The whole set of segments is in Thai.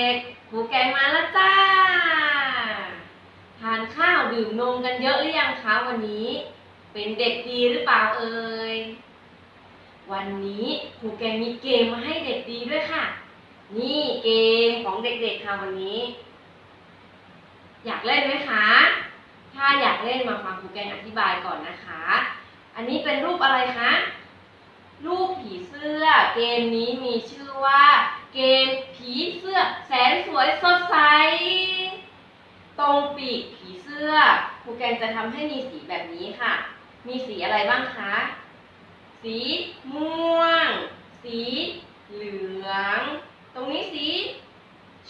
ด็กๆครูแกงมาแล้วจ้า ทานข้าวดื่มนมกันเยอะหรือยังคะวันนี้ เป็นเด็กดีหรือเปล่าเอ่ย วันนี้ครูแกงมีเกมมาให้เด็กดีด้วยค่ะ นี่เกมของเด็กๆค่ะวันนี้ อยากเล่นไหมคะ ถ้าอยากเล่นมาฟังครูแกงอธิบายก่อนนะคะ อันนี้เป็นรูปอะไรคะรูปผีเสื้อเกมนี้มีชื่อว่าเกม ผีเสื้อแสนสวยสดใส ตรงปีกผีเสื้อครูแกงจะทำให้มีสีแบบนี้ค่ะ มีสีอะไรบ้างคะ สีม่วง สีเหลือง ตรงนี้สี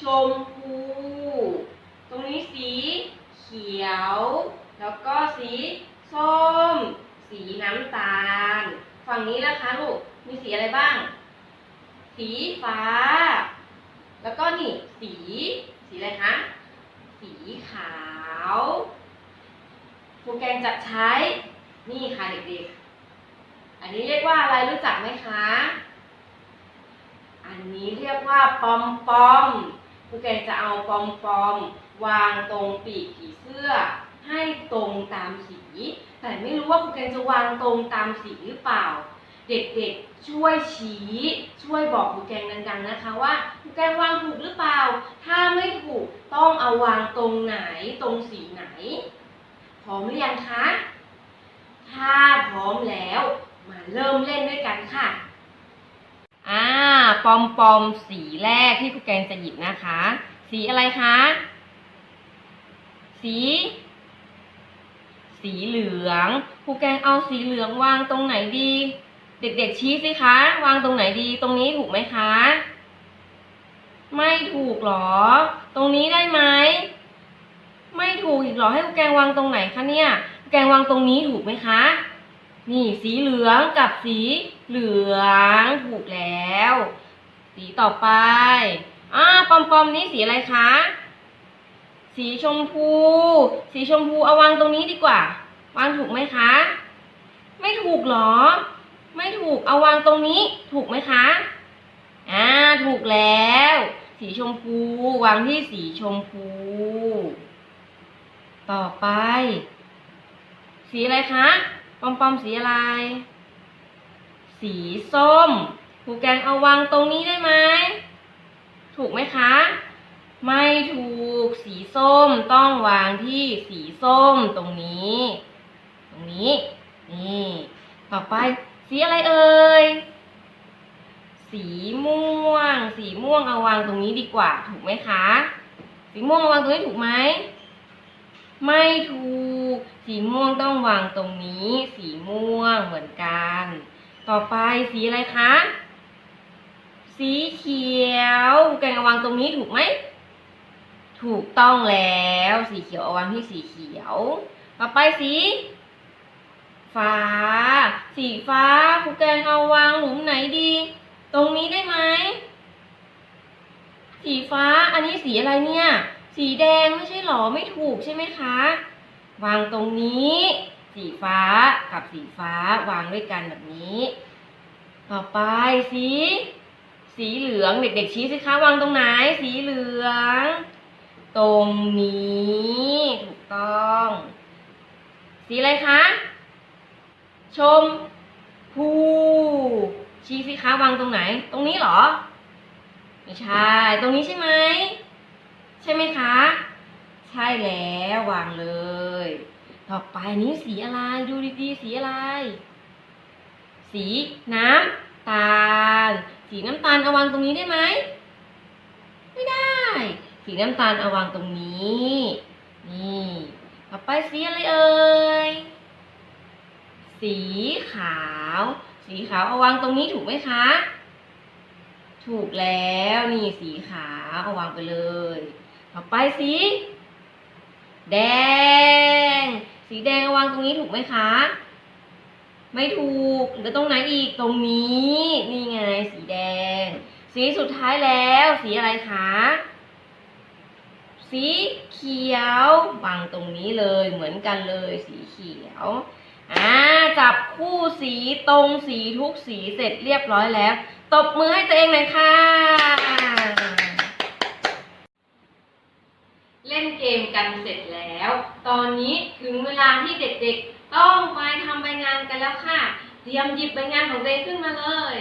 ชมพู ตรงนี้สีเขียว แล้วก็สีส้ม สีน้ำตาล ฝั่งนี้นะคะลูก มีสีอะไรบ้าง สีฟ้า แล้วก็นี่สี สีอะไรคะ สีขาวครูแกงจะใช้ นี่ค่ะเด็กๆ อันนี้เรียกว่าอะไรรู้จักไหมคะ อันนี้เรียกว่าปอมปอมครูแกงจะเอาปอมปอมวางตรงปีกผีเสื้อ ให้ตรงตามสี แต่ไม่รู้ว่าครูแกงจะวางตรงตามสีหรือเปล่า เด็กๆช่วยชี้ช่วยบอกครูแกงดังๆนะคะว่าครูแกงวางถูกหรือเปล่า ถ้าไม่ถูกต้องเอาวางตรงไหนตรงสีไหน พร้อมหรือยังคะ ถ้าพร้อมแล้วมาเริ่มเล่นด้วยกันค่ะอ่าปอมปอมสีแรกที่ครูแกงจะหยิบนะคะ สีอะไรคะ สี สีเหลืองครูแกงเอาสีเหลืองวางตรงไหนดี เด็กๆชี้สิคะ วางตรงไหนดี ตรงนี้ถูกไหมคะ ไม่ถูกหรอ ตรงนี้ได้ไหม ไม่ถูกอีกหรอ ให้ครูแกงวางตรงไหนคะเนี่ยแกงวางตรงนี้ถูกไหมคะ นี่สีเหลืองกับสีเหลืองถูกแล้ว สีต่อไป อ่าปอมปอมนี้สีอะไรคะ สีชมพู สีชมพูเอาวางตรงนี้ดีกว่า วางถูกไหมคะ ไม่ถูกหรอ ไม่ถูกเอาวางตรงนี้ถูกไหมคะอ่าถูกแล้ว สีชมพูวางที่สีชมพู ต่อไป สีอะไรคะปอมปอมสีอะไร สีส้มครูแกงเอาวางตรงนี้ได้ไหมถูกไหมคะ ไม่ถูกสีส้มต้องวางที่สีส้มตรงนี้ ตรงนี้ นี่ ต่อไป สีอะไรเอ่ย สีม่วง สีม่วงเอาวางตรงนี้ดีกว่า ถูกไหมคะ สีม่วงเอาวางตรงนี้ถูกไหม ไม่ถูก สีม่วงต้องวางตรงนี้ สีม่วงเหมือนกัน ต่อไปสีอะไรคะ สีเขียวแกงเอาวางตรงนี้ถูกไหม ถูกต้องแล้ว สีเขียวเอาวางที่สีเขียว ต่อไปสี ฟ้า สีฟ้าครูแกงเอาวางหลุมไหนดี ตรงนี้ได้ไหม สีฟ้าอันนี้สีอะไรเนี่ย สีแดงไม่ใช่หรอไม่ถูกใช่ไหมคะ วางตรงนี้ สีฟ้ากับสีฟ้าวางด้วยกันแบบนี้ ต่อไปสีสีเหลืองเด็กๆชี้สิคะวางตรงไหน สีเหลือง ตรงนี้ ถูกต้อง สีอะไรคะ ชมพูชี้สิคะวางตรงไหน ตรงนี้เหรอ ไม่ใช่ ตรงนี้ใช่ไหม ใช่ไหมคะ ใช่แล้ววางเลย ต่อไปนี้สีอะไร ดูดีๆ สีอะไร สีน้ำตาล สีน้ำตาลเอาวางตรงนี้ได้ไหม ไม่ได้ สีน้ำตาลเอาวางตรงนี้ นี่ ต่อไปสีอะไรเอ่ย สีขาว สีขาวเอาวางตรงนี้ถูกไหมคะ ถูกแล้วนี่สีขาวเอาวางไปเลย ต่อไปสี แดง สีแดงเอาวางตรงนี้ถูกไหมคะ ไม่ถูกเหลือตรงไหนอีกตรงนี้นี่ไงสีแดง สีสุดท้ายแล้ว สีอะไรคะสีเขียววางตรงนี้เลยเหมือนกันเลยสีเขียว อ่าจับคู่สีตรงสีทุกสีเสร็จเรียบร้อยแล้ว ตบมือให้ตัวเองหน่อยค่ะ เล่นเกมกันเสร็จแล้ว ตอนนี้ถึงเวลาที่เด็กๆ ต้องไปทำใบงานกันแล้วค่ะ เตรียมหยิบใบงานของตัวเองขึ้นมาเลย